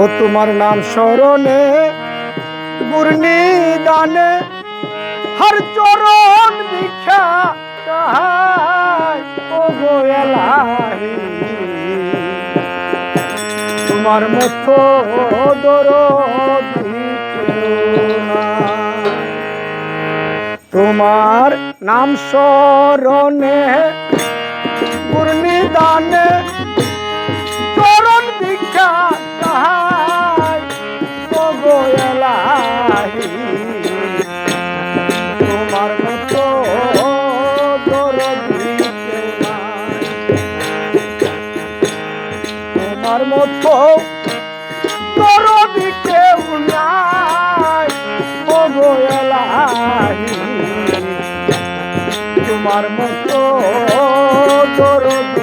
ও তোমার নাম স্মরণে গুরনি দানে হর চরণ ভিক্ষা ও গো এলাহি তোমার মতো। তোমার নাম স্মরণে মতো। দরদি কেউ নাই তোমার মতো দরদি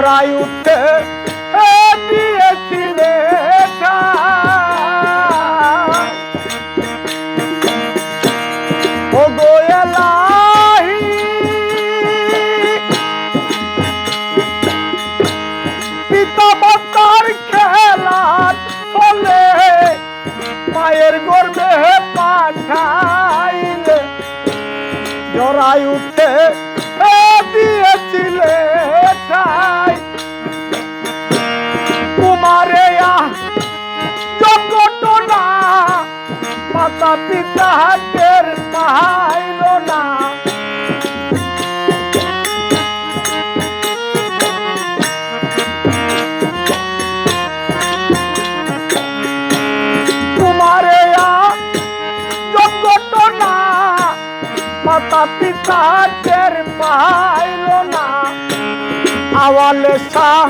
জড়াই উঠে এ দিয়েছিলে ঠাই। ও গো এলাহি পিতা মাতার পাঠাইলে জড়াই দিয়েছিলে মাতা পিতা হাতের পাইল না। কুমারে জগটনা মাতা পিতা হাতের পাইল না। আওয়ালে শাহ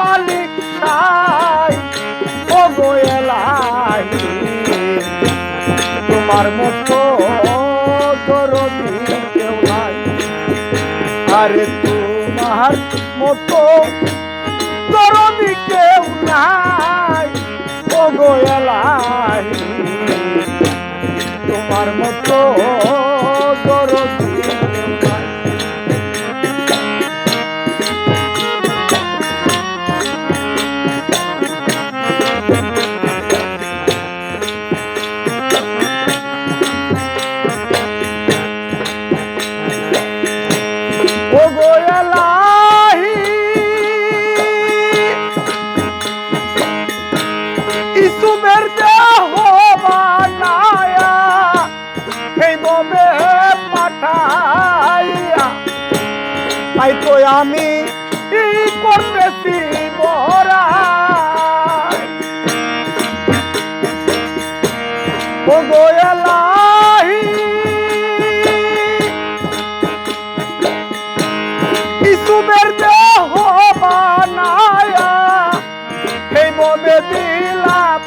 মালিক মতো। দরদি পাঠাইয়া তাই তো আমি করতেছি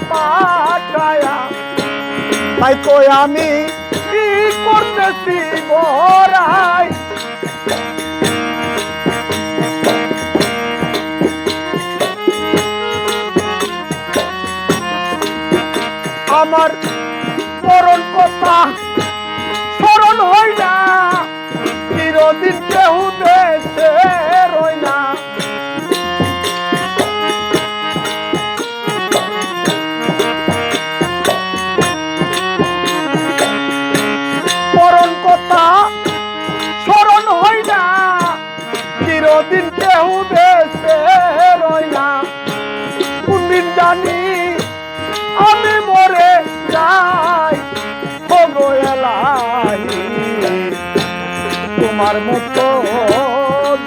পাঠায়া। তাই তো আমি কি করতেছি আমার মরণ কথা স্মরণ হয় না। চিরদিন কেউ দেশে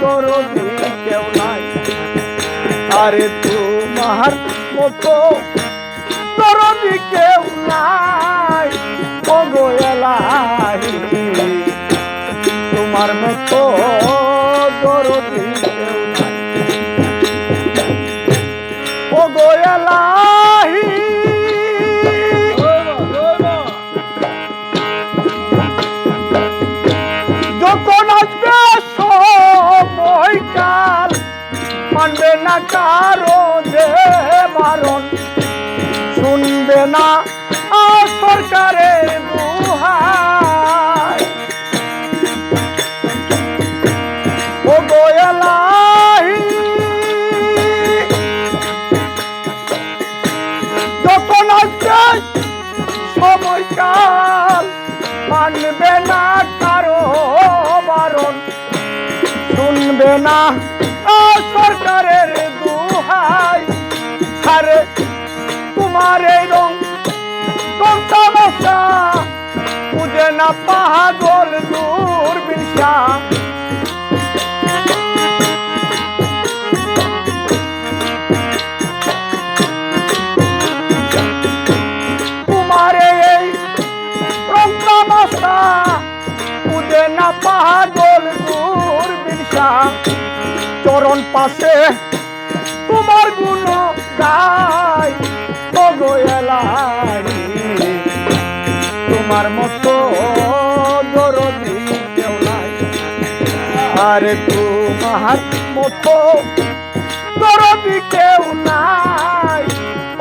দরদি কেউ নাই। আরে তোমার মতো দরদি কেউ নাই। তোমার মতো দরদি কারও যে বারণ শুনবে না। না পাগল দূর বিশা তোমার এই বুঝে না পাগল দূর বিশা চরণ পাশে তোমার গুণ গাই গোয়ালাই তোমার মতো দরদি কেউ নাই। আরে তোমার মতো দরদি কেউ নাই।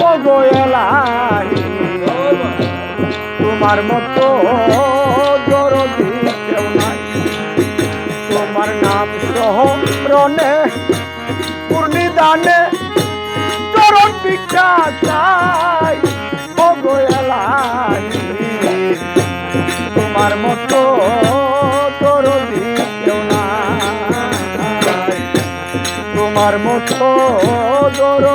ও গোয়ালাই তোমার মতো দরদি কেউ নাই। তোমার নাম সহ রনে দর